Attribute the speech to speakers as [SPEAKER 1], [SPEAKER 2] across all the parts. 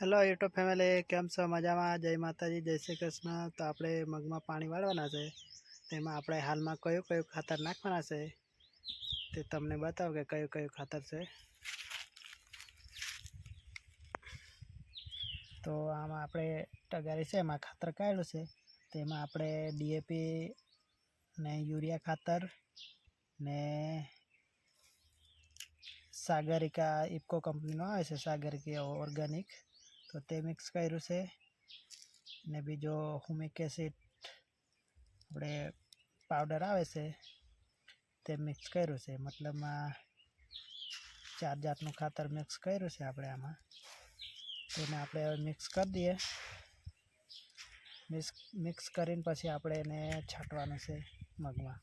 [SPEAKER 1] Hello YouTube family કેમ છો? મજામાં? જય માતાજી, જય શ્રી કૃષ્ણ. તો આપણે મગમાં પાણી વાળવાના છે. તેમાં આપણે હાલમાં કયું કયું ખાતર નાખવાના છે? તે તમને બતાવો કે કયું કયું ખાતર છે. તો આમાં આપણે ટગારી છે, એમાં ખાતર કાઢ્યું છે. તેમાં આપણે ડીએપી ને યુરિયા ખાતર ને સાગરિકા ઇફકો કંપનીનો આવે છે, સાગરિકા ઓર્ગેનિક તો તે મિક્સ કર્યું છે. ને બીજો હુમિક એસિડ આપણે પાવડર આવે છે, તે મિક્સ કર્યું છે. મતલબમાં ચાર જાતનું ખાતર મિક્સ કર્યું છે આપણે આમાં. તેને આપણે હવે મિક્સ કરી દઈએ. મિક્સ મિક્સ કરીને પછી આપણે એને છાંટવાનું છે મગમાં.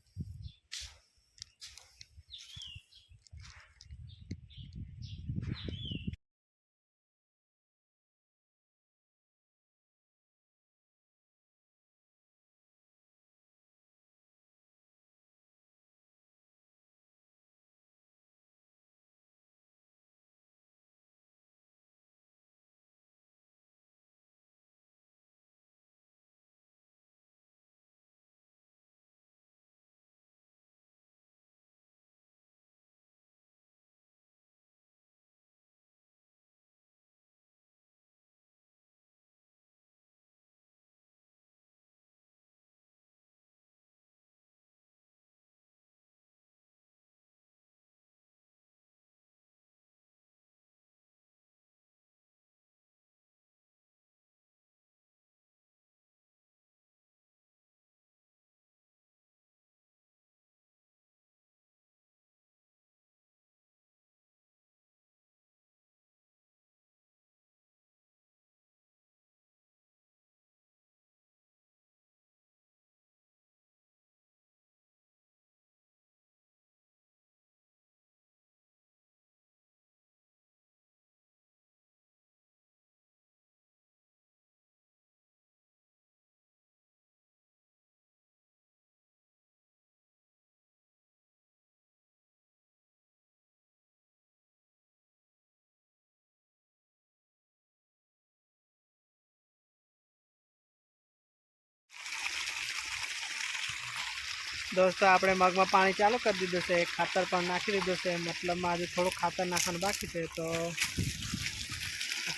[SPEAKER 1] દોસ્તો, આપણે મગમાં પાણી ચાલુ કરી દીધું છે. ખાતર પણ નાખી દીધું છે. મતલબમાં હજુ થોડું ખાતર નાખવાનું બાકી છે. તો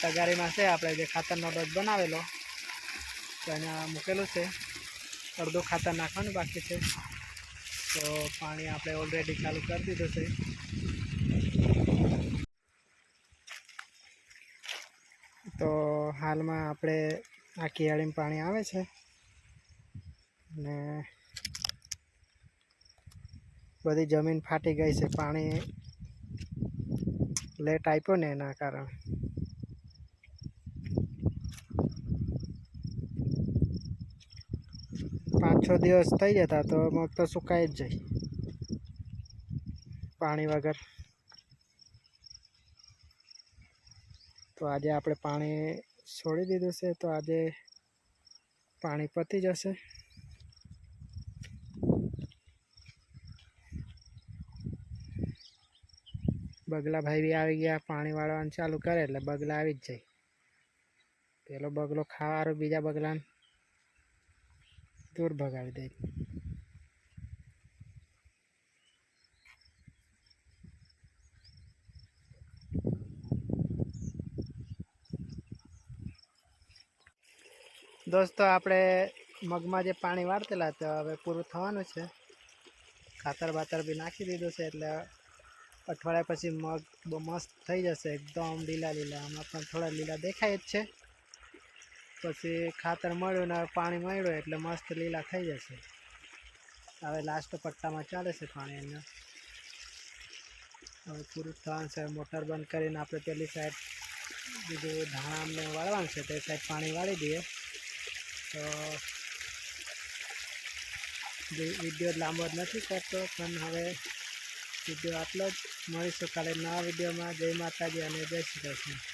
[SPEAKER 1] તગારીમાં છે, આપણે જે ખાતરનો ડોઝ બનાવેલો, તો અહીંયા મૂકેલું છે. અડધું ખાતર નાખવાનું બાકી છે. તો પાણી આપણે ઓલરેડી ચાલુ કરી દીધું છે. તો હાલમાં આપણે આ કિયાળીમાં પાણી આવે છે. ને બધી જમીન ફાટી ગઈ છે, પાણી લેટ આપ્યો ને એના કારણે. પાંચ છ દિવસ થઈ જતા તો મગ તો સુકાઈ જ જાય. પાણી વગર. તો આજે આપણે પાણી છોડી દીધું છે, તો આજે પાણી પતી જશે. બગલા ભાઈ બી આવી ગયા, પાણી વાળવાનું ચાલુ કરે એટલે બગલા આવી જ જાય. પેલો બગલો ખાવાનો બીજા બગલાને દૂર ભગાવી દે. દોસ્તો, આપણે મગમાં જે પાણી વાળતેલા તો હવે પૂરું થવાનું છે. ખાતર બાતર બી નાખી દીધું છે એટલે અઠવાડિયા પછી મગ બહુ મસ્ત થઈ જશે એકદમ લીલા લીલા. આમાં પણ થોડા લીલા દેખાય જ છે. પછી ખાતર મળ્યું ને પાણી મળ્યું એટલે મસ્ત લીલા થઈ જશે. હવે લાસ્ટ પટ્ટામાં ચાલે છે પાણી અહીંયા. હવે પૂરું થવાનું છે. મોટર બંધ કરીને આપણે પેલી સાઈડ બીજું ધાણા અમને વાળવાનું છે તે સાઈડ પાણી વાળી દઈએ. તો વીડિયો લાંબો જ નથી કરતો, પણ હવે વીડિયો આટલો જ મળીશું કાલે નવા વિડીયોમાં. જય માતાજી અને જય શ્રી કૃષ્ણ.